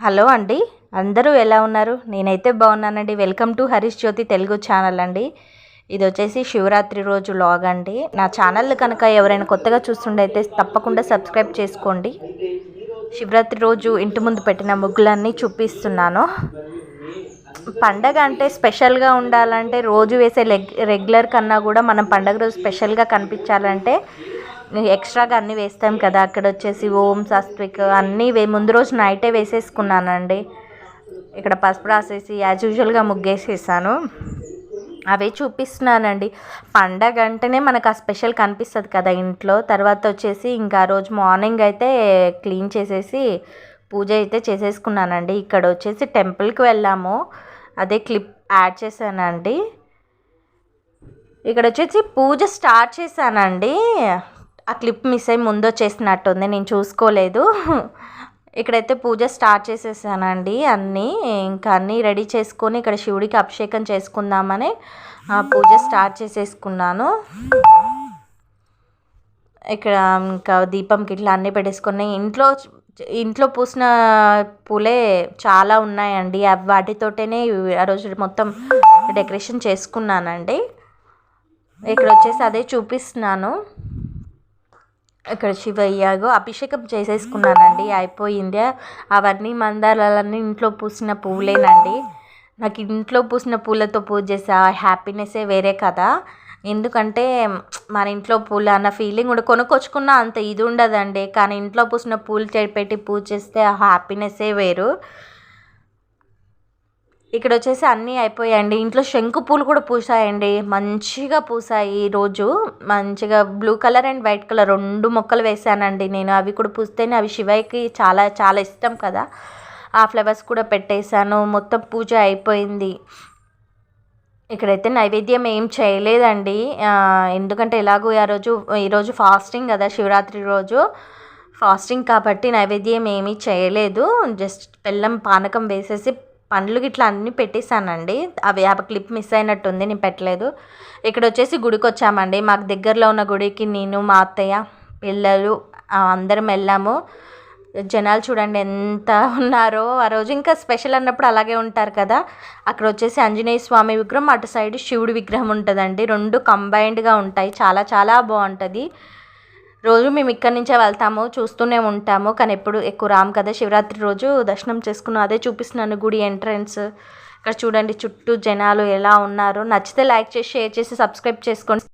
Hello అండి. అందరూ ఎలా ఉన్నారు? నేనైతే బాగున్నానండి. Welcome to Harish Jyothi Telugu channel అండి. ఇది వచ్చేసి శివరాత్రి రోజు లాగ్ అండి. నా ఛానల్ కనుక ఎవరైనా కొత్తగా చూస్తుండైతే తప్పకుండా సబ్స్క్రైబ్ చేసుకోండి. శివరాత్రి రోజు ఇంటి ముందు పెట్టిన ముగ్గులన్నీ చూపిస్తున్నాను. పండగ అంటే స్పెషల్గా ఉండాలంటే రోజు వేసే లెగ్ రెగ్యులర్ కన్నా కూడా మనం పండగ రోజు స్పెషల్గా కనిపించాలంటే ఎక్స్ట్రాగా అన్నీ వేస్తాం కదా. అక్కడ వచ్చేసి ఓం సాస్త్విక్ అన్నీ వే ముందు రోజు నైటే వేసేసుకున్నానండి. ఇక్కడ పసుపు రాసేసి యాజ్ యూజువల్గా ముగ్గేసేసాను. అవే చూపిస్తున్నానండి. పండగ అంటేనే మనకు ఆ స్పెషల్ కనిపిస్తుంది కదా ఇంట్లో. తర్వాత వచ్చేసి ఇంకా రోజు మార్నింగ్ అయితే క్లీన్ చేసేసి పూజ అయితే చేసేసుకున్నానండి. ఇక్కడ వచ్చేసి టెంపుల్కి వెళ్ళాము. అదే క్లిప్ యాడ్ చేశానండి. ఇక్కడ వచ్చేసి పూజ స్టార్ట్ చేశానండి. ఆ క్లిప్ మిస్ అయ్యి ముందు వచ్చేసినట్టుంది నేను చూసుకోలేదు. ఇక్కడైతే పూజ స్టార్ట్ చేసేసానండి అన్నీ. ఇంకా అన్నీ రెడీ చేసుకొని ఇక్కడ శివుడికి అభిషేకం చేసుకుందామని ఆ పూజ స్టార్ట్ చేసేసుకున్నాను. ఇక్కడ ఇంకా దీపంకి ఇట్లా అన్నీ పెట్టేసుకున్నాయి. ఇంట్లో ఇంట్లో పూసిన పూలే చాలా ఉన్నాయండి. అవి వాటితోటనే ఆ రోజు మొత్తం డెకరేషన్ చేసుకున్నానండి. ఇక్కడ వచ్చేసి అదే చూపిస్తున్నాను. ఇక్కడ శివయ్యగో అభిషేకం చేసేసుకున్నానండి అయిపోయింది. అవన్నీ మందారాలన్నీ ఇంట్లో పూసిన పువ్వులేనండి. నాకు ఇంట్లో పూసిన పూలతో పూజ చేసే ఆ హ్యాపీనెస్సే వేరే కదా. ఎందుకంటే మన ఇంట్లో పూలు అన్న ఫీలింగ్ కూడా కొనుక్కొచ్చుకున్న అంత ఇది ఉండదండి. కానీ ఇంట్లో పూసిన పూలు పెట్టి పూజ చేస్తే ఆ హ్యాపీనెస్సే వేరు. ఇక్కడ వచ్చేసి అన్నీ అయిపోయాయండి. ఇంట్లో శంకు పూలు కూడా పూసాయండి. మంచిగా పూసాయి ఈరోజు మంచిగా blue colour and white colour రెండు మొక్కలు వేసానండి నేను. అవి కూడా పూస్తేనే అవి శివయ్యకి చాలా చాలా ఇష్టం కదా. ఆ ఫ్లవర్స్ కూడా పెట్టేశాను. మొత్తం పూజ అయిపోయింది. ఇక్కడైతే నైవేద్యం ఏం చేయలేదండి. ఎందుకంటే ఎలాగో ఆ రోజు ఈరోజు ఫాస్టింగ్ కదా శివరాత్రి రోజు. ఫాస్టింగ్ కాబట్టి నైవేద్యం ఏమీ చేయలేదు. జస్ట్ బెల్లం పానకం వేసేసి పండ్లు గిట్లా అన్నీ పెట్టేశానండి. అవి ఆ క్లిప్ మిస్ అయినట్టుంది నేను పెట్టలేదు. ఇక్కడ వచ్చేసి గుడికి వచ్చామండి మాకు దగ్గరలో ఉన్న గుడికి నేను మా అత్తయ్య పిల్లలు అందరం వెళ్ళాము. జనాలు చూడండి ఎంత ఉన్నారో. ఆ రోజు ఇంకా స్పెషల్ అన్నప్పుడు అలాగే ఉంటారు కదా. అక్కడ వచ్చేసి ఆంజనేయ స్వామి విగ్రహం అటు సైడ్ శివుడి విగ్రహం ఉంటుందండి. రెండు కంబైన్డ్గా ఉంటాయి. చాలా చాలా బాగుంటుంది. రోజు మేము ఇక్కడి నుంచే వెళ్తాము చూస్తూనే ఉంటాము. కానీ ఎప్పుడు ఎక్కువ రాము కదా. శివరాత్రి రోజు దర్శనం చేసుకున్నాం. అదే చూపిస్తున్నాను గుడి ఎంట్రన్స్. ఇక్కడ చూడండి చుట్టూ జనాలు ఎలా ఉన్నారో. నచ్చితే లైక్ చేసి షేర్ చేసి సబ్స్క్రైబ్ చేసుకోండి.